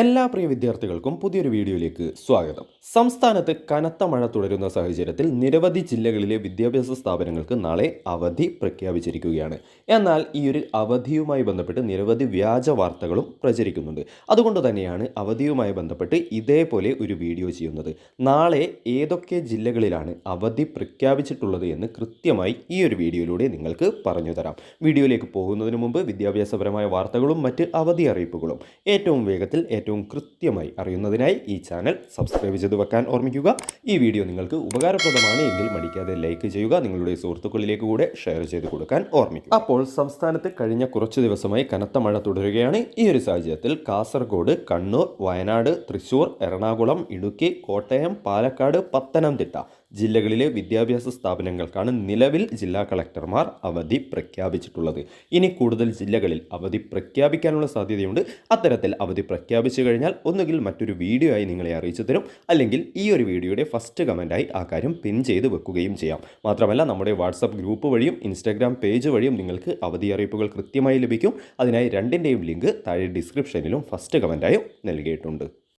എല്ലാ പ്രിയ വിദ്യാർത്ഥികൾക്കും പുതിയൊരു വീഡിയോയിലേക്ക് സ്വാഗതം. സംസ്ഥാനത്ത് കനത്ത മഴ തുടരുന്ന സാഹചര്യത്തിൽ നിരവധി ജില്ലകളിലെ വിദ്യാഭ്യാസ സ്ഥാപനങ്ങൾക്ക് നാളെ അവധി പ്രഖ്യാപിച്ചിരിക്കുകയാണ്. എന്നാൽ ഈ ഒരു അവധിയുമായി ബന്ധപ്പെട്ട് നിരവധി വ്യാജ വാർത്തകളും പ്രചരിക്കുന്നുണ്ട്. അതുകൊണ്ട് തന്നെയാണ് അവധിയുമായി ബന്ധപ്പെട്ട് ഇതേപോലെ ഒരു വീഡിയോ ചെയ്യുന്നത്. നാളെ ഏതൊക്കെ ജില്ലകളിലാണ് അവധി പ്രഖ്യാപിച്ചിട്ടുള്ളത് എന്ന് കൃത്യമായി ഈ ഒരു വീഡിയോയിലൂടെ നിങ്ങൾക്ക് പറഞ്ഞു തരാം. വീഡിയോയിലേക്ക് പോകുന്നതിന് മുമ്പ് വിദ്യാഭ്യാസപരമായ വാർത്തകളും മറ്റ് അവധി അറിയിപ്പുകളും. ഏറ്റവും വേഗത്തിൽ ഏറ്റവും കൃത്യമായി അറിയുന്നതിനായി ഈ ചാനൽ സബ്സ്ക്രൈബ് ചെയ്ത് വെക്കാൻ ഓർമ്മിക്കുക. ഈ വീഡിയോ നിങ്ങൾക്ക് ഉപകാരപ്രദമാണ് എങ്കിൽ മടിക്കാതെ ലൈക്ക് ചെയ്യുക നിങ്ങളുടെ സുഹൃത്തുക്കളിലേക്ക് കൂടെ ഷെയർ ചെയ്ത് കൊടുക്കാൻ ഓർമ്മിക്കുക. അപ്പോൾ സംസ്ഥാനത്ത് കഴിഞ്ഞ കുറച്ച് ദിവസമായി കനത്ത മഴ തുടരുകയാണ്. ഈ ഒരു സാഹചര്യത്തിൽ കാസർഗോഡ് കണ്ണൂർ വയനാട് തൃശൂർ എറണാകുളം ഇടുക്കി കോട്ടയം പാലക്കാട് പത്തനംതിട്ട ജില്ലകളിലെ വിദ്യാഭ്യാസ സ്ഥാപനങ്ങൾക്കാണ് നിലവിൽ ജില്ലാ കളക്ടർമാർ അവധി പ്രഖ്യാപിച്ചിട്ടുള്ളത്. ഇനി കൂടുതൽ ജില്ലകളിൽ അവധി പ്രഖ്യാപിക്കാനുള്ള സാധ്യതയുണ്ട്. അത്തരത്തിൽ അവധി പ്രഖ്യാപിച്ചു കഴിഞ്ഞാൽ ഒന്നുകിൽ മറ്റൊരു വീഡിയോ ആയി നിങ്ങളെ അറിയിച്ചു തരും അല്ലെങ്കിൽ ഈ ഒരു വീഡിയോയുടെ ഫസ്റ്റ് കമന്റായി ആ കാര്യം പിൻ ചെയ്ത് വെക്കുകയും ചെയ്യാം. മാത്രമല്ല നമ്മുടെ വാട്സപ്പ് ഗ്രൂപ്പ് വഴിയും ഇൻസ്റ്റാഗ്രാം പേജ് വഴിയും നിങ്ങൾക്ക് അവധി അറിയിപ്പുകൾ കൃത്യമായി ലഭിക്കും. അതിനായി രണ്ടിന്റെയും ലിങ്ക് താഴെ ഡിസ്ക്രിപ്ഷനിലും ഫസ്റ്റ് കമന്റായും നൽകിയിട്ടുണ്ട്.